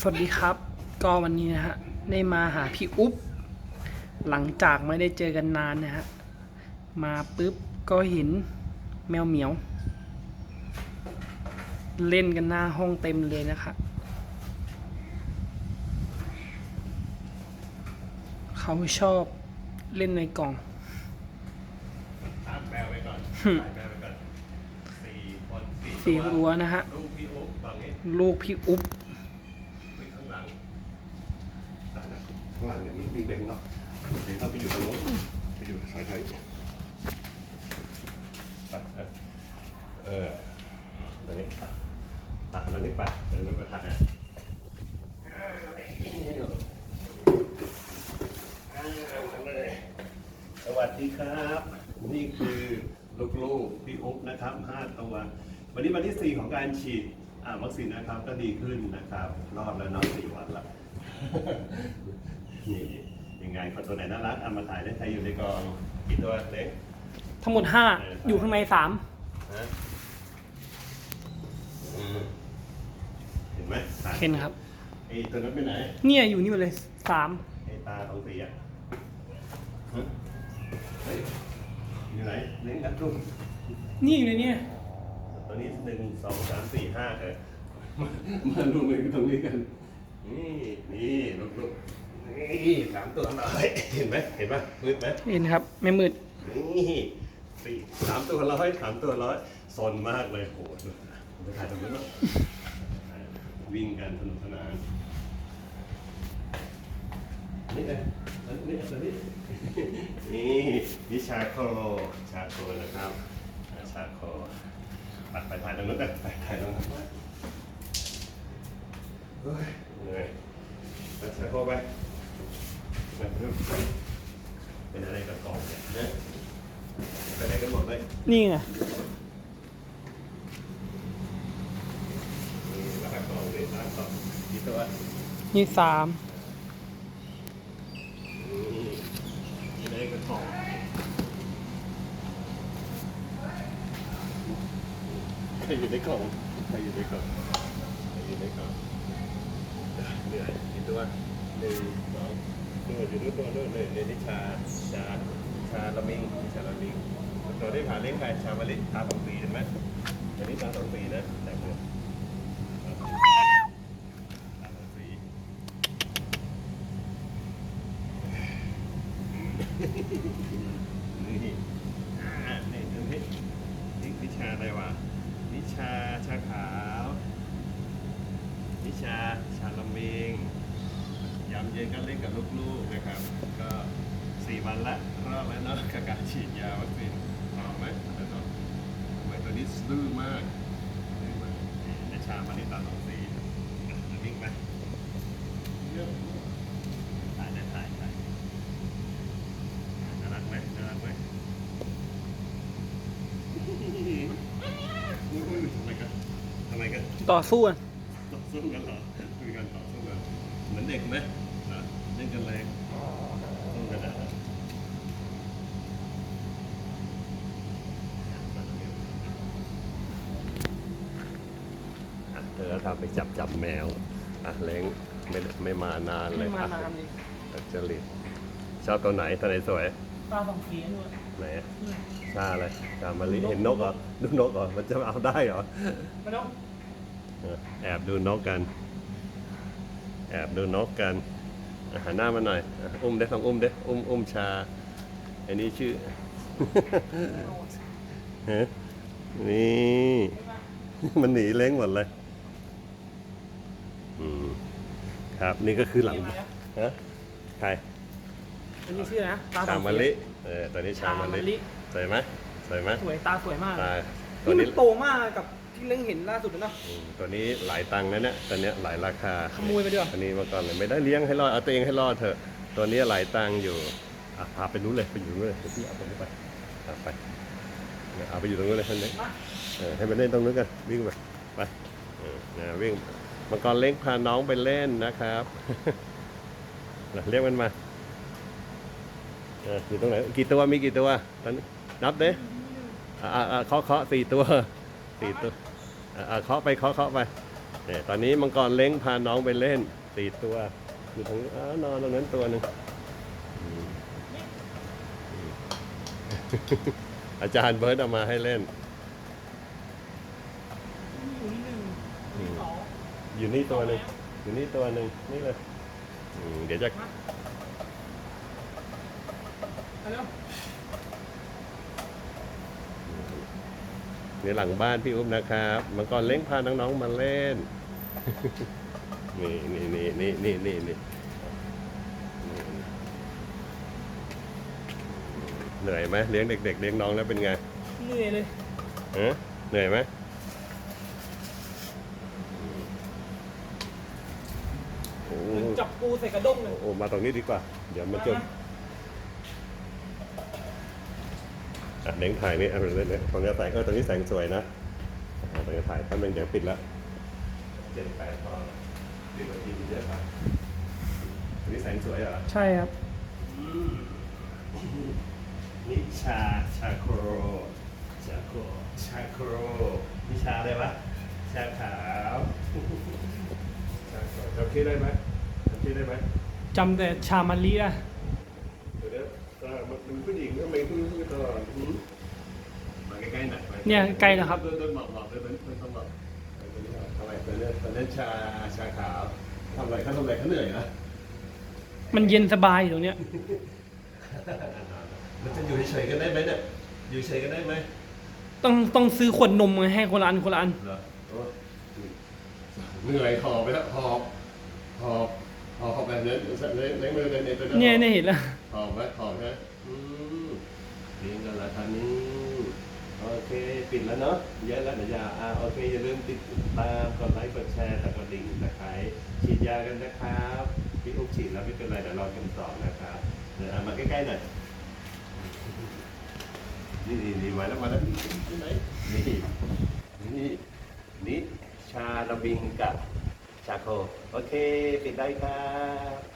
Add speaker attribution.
Speaker 1: สวัสดีครับ ก็วันนี้นะฮะได้มาหาพี่อุ๊บหลังจากไม่ได้เจอกันนานนะฮะ มาปุ๊บก็เห็นแมวเหมียว เล่นกันหน้าห้องเต็มเลยนะครับเขาชอบเล่นในกล่อง
Speaker 2: ตามแมวไว้ก่อน
Speaker 1: หึ
Speaker 2: ใส่แมวไว้ก่อนสี่คนสี่
Speaker 1: สี
Speaker 2: ตัว
Speaker 1: รั้วนะฮะ
Speaker 2: ลูกพี่อุ๊บฝั่งนี้
Speaker 1: ลูกพี่อุ๊บ
Speaker 2: ไปข้างหลังอะนะข้างหลังเนี่ยมีเบงเนาะเดี๋ยวเราไปอยู่ตรงโน้นไปอยู่สายไทยไปเออเออตรงนี้ตัดตัดตรงนี้ไปเดี๋ยวเราไปตัดนะสวัสดีครับ นี่คือลูกๆพี่อุ๊บนะครับห้าตัววันนี้วันที่สี่ของการฉีดอ่าวัคซีนนะครับก็ดีขึ้นนะครับ รอดแล้วนาะสี่วันละ นี่ยังไงคนตัวไหนน่ารักเอามาถ่ายได้ใครอยู่ในกองกี่ตัวเล็ก
Speaker 1: ทั้งหมดห้าอยู่ข้างในสาม
Speaker 2: ฮะอืมเห็นไหมถ่าย
Speaker 1: เห็นครับ
Speaker 2: ไอ้ตัวนั้นไปไหน
Speaker 1: เนี่ยอยู่นี่หมดเลยสาม
Speaker 2: ไอ้ตาสองสีอะฮะเฮ้ยอยู่ไหนเล่นกันตุ้ม
Speaker 1: นี่อยู่ในเนี่ย
Speaker 2: ตัวนี้หนึ่งสองสามสี่ห้าเออมาดูมือตรงนี้กัน นี่นี่ลูกลูก นี่สามตัวร้อยเห็นไหมเห็นปะมืดไหม
Speaker 1: เห็นครับ ไม่มืด
Speaker 2: นี่สี่สามตัวร้อยสามตัวร้อยซนมากเลยโหดูไปถ่ายตรงนู้นเนอะวิ่งกันสนุกสนานนี่เลยอันนี้อันนี้นี่นี่ชาโคชาโคนะครับอ่าชาโคปัดไปถ่ายตรงนู้นกันไปถ่ายตรงนู้นเฮ้ยเหนื่อย ปัดชาโคไปไปดูเป็นอะไรกับกล่องเนี่ยนะไปไหนกันหมดเลย
Speaker 1: นี่ไง
Speaker 2: นี่รหัสกล่องเลยรหัสกล่องกี่ตัว
Speaker 1: นี่สาม
Speaker 2: นี่นี่ได้กระกล่องใครอยู่ในกล่องใครอยู่ในกล่องใครอยู่ในกล่องเหนื่อยกี่ตัวห นึ่งสองนู่นอยู่นู่นนู่นนู่นเลยเนนิชาชาชาละมิงนิชาละมิงตัวได้ผ่านเล่นใครชามะลิตาสองสีเห็นไหมอันนี้ตาสองสีนะแต่เมื่อตาสองสีนี่อ่านี่ดูนี่นิชาอะไรวะวิชาชาขาววิชาชาละเมงยาม เย็นก็เล่นกับลูกๆนะครับ ก็สี่วันละรอบแล้วเนาะกับการฉีดยาวัคซีนพอไหมแล้วก็ทำไมตัวนี้ดื้อมากดื้อมากในชามันนี่ตาสองสีอะจะวิ่งไปเยอะถ่ายนะถ่ายถ่ายน่ารักไหมน่ารักไหมทำไมกันทำไมกัน
Speaker 1: ต่อสู้กัน
Speaker 2: ต่อสู้กันเหรอคุยกันต่อสู้กันเหมือนเด็กไหม เหรอเล่นกันแรงสู้กันนะอะเธอทำไปจับจับแมว อะเล้งไม่ไม่มานานเลย
Speaker 1: ไม่มานานเลย
Speaker 2: อะจริตชอบตัวไหนตัวไหนสวย
Speaker 1: ตาสองสีด้วย
Speaker 2: ไหนอะชาอะไรชามะลิเห็นนกเหรอดูนกเหรอมันจะเอาได้เหรอ
Speaker 1: ไม่ต้อง
Speaker 2: เออแอบดูนกกัน แอบดูนกกันอะ หันหน้ามาหน่อยอะอุ้มได้ต้องอุ้มเด้อุ้มอุ้มชา อันนี้ชื่อฮะนี่ มันหนีเล้งหมดเลยอืมครับนี่ก็คือหลังฮะใคร
Speaker 1: อันนี้ชื่อนะตาส
Speaker 2: ชา
Speaker 1: อง
Speaker 2: มะ
Speaker 1: สี
Speaker 2: ลิเออตอนนี้ชา
Speaker 1: ชามะมะลิ
Speaker 2: ลิสวยไหมสวยไหม
Speaker 1: สวยตาสวยมาก
Speaker 2: ตายตัว
Speaker 1: นี่มั
Speaker 2: นี้
Speaker 1: นโตมากกับ ที่เล่งเห็นล่าสุดเลยเนาะ
Speaker 2: อืมตัวนี้หลายตังค์นะเนี่ยตัวเนี้ยหลายราคา
Speaker 1: ขโมยไปด้วย
Speaker 2: อันนี้มาก่อนเลยไม่ได้เลี้ยงให้รอดเอาตัวเองให้รอดเถอะตัวนี้หลายตังค์อยู่อะพาไปนู้นเลยไปอยู่นู้นเลยเดี๋ยวพี่เอาตัวนี้ไปเอาไปเนี่ยเอาไปอยู่ตรงนู้นเลยท่านเล็ก
Speaker 1: มา
Speaker 2: เออให้มันเล่นตรงนู้นกันวิ่งไปไปเออนะวิ่งมังกรเล็กพาน้องไปเล่นนะครับนะเรียกมันมาเอออยู่ตรงไหนกี่ตัวมีกี่ตัวตอนนี้นับเด้อ่าอ่าเคาะเคาะสี่ตัว สี่ตัวอ่าอ่าเคาะไปเคาะเคาะไปเนี่ยตอนนี้มังกรเล้งพาน้องไปเล่นสี่ตัวอยู่ตรงนี้อ้าวนอนตรงนั้นตัวหนึ่งอืมอืมอาจารย์เบิร์ดเอามาให้เล่น
Speaker 1: อยู่นี่หนึ่ง
Speaker 2: อืม
Speaker 1: สอง
Speaker 2: อยู่นี่ตัวหนึ่งอยู่นี่ตัวหนึ่งนี่เลยอืมเดี๋ยวจะ
Speaker 1: ไปแล้ว
Speaker 2: ในหลังบ้านพี่อุ้มนะครับมังกรเล้งพาน้องๆมาเล่น นี่นี่นี่นี่นี่นี่นี่เหนื่อยไหมเลี้ยงเด็ก ๆ เลี้ยงน้องแล้วเป็นไง
Speaker 1: เหนื่อยเลย
Speaker 2: ฮะเหนื่อยไหมโอ้
Speaker 1: เหมือนจับปูใส่กระด้งเลย
Speaker 2: โอ้มาตรงนี้ดีกว่า เดี๋ยวมันจะ อะเล้งถ่ายนี่เอาเลยเนี่ยตรงนี้แสงเออตรงนี้แสงสวยนะอะตรงนี้ถ่ายท่านเป็นเดี๋ยวปิดแล้วเจ็ดแปดพอดีกว่าทีเยอะไปตรงนี้แสงสวยเหรอ
Speaker 1: ใช่ครับ
Speaker 2: นิชาชาโครชาโครชาโครนิชาอะไรวะชาขาวชาโครจำชื่อได้ไหมจำชื่อได้ไหม
Speaker 1: จำแต่ชามันลีอะ
Speaker 2: เดี๋ยวเดี๋ยว เออมันเป็นผู้หญิงทำไมพูดพูดตลอดหืมมาใกล้ๆหน่อยมา
Speaker 1: เนี่ยใกล้แล้วครับ
Speaker 2: โดนโดนหมอบหมอบโดนโดนโดนต้องหมอบเออตัวนี้เอาทำไมตัวนี้ตัวนี้ชาชาขาวทำอะไรเขาทำอะไรเขาเหนื่อยนะ
Speaker 1: มันเย็นสบายอยู่ตรงเนี้ย
Speaker 2: มันจะอยู่เฉยๆกันได้ไหมเนี่ยอยู่เฉยกันได้ไหม
Speaker 1: ต้องต้องซื้อขวดนมมาให้คนละอันคนละอัน
Speaker 2: เหรอโอ้เหนื่อยหอบไปแล้วหอบหอบหอบหอบแบบนี้ในในมือในในตัว
Speaker 1: เนี่ยเนี่ยเห็นแล้ว
Speaker 2: ห อบไหมหอบไหมอืมเลี้ยงกันละทันนี้โอเคปิดแล้วเนาะเยอะแล้วเดี๋ยวอย่าอ่าโอเคอย่าลืมติดตามกดไลค์กดแชร์แต่กดดิ่งตะไคร้ฉีดยากันนะครับพี่อุ๊บฉีดแล้วไม่เป็นไรเดี๋ยวรอกันต่อนะครับเดี๋ยวเอามาใกล้ๆหน่อยนี่นี่นี่มาแล้วมาแล้วที่ไหนนี่นี่นี่ชาระบิงกับชาโคโอเคปิดได้ครับ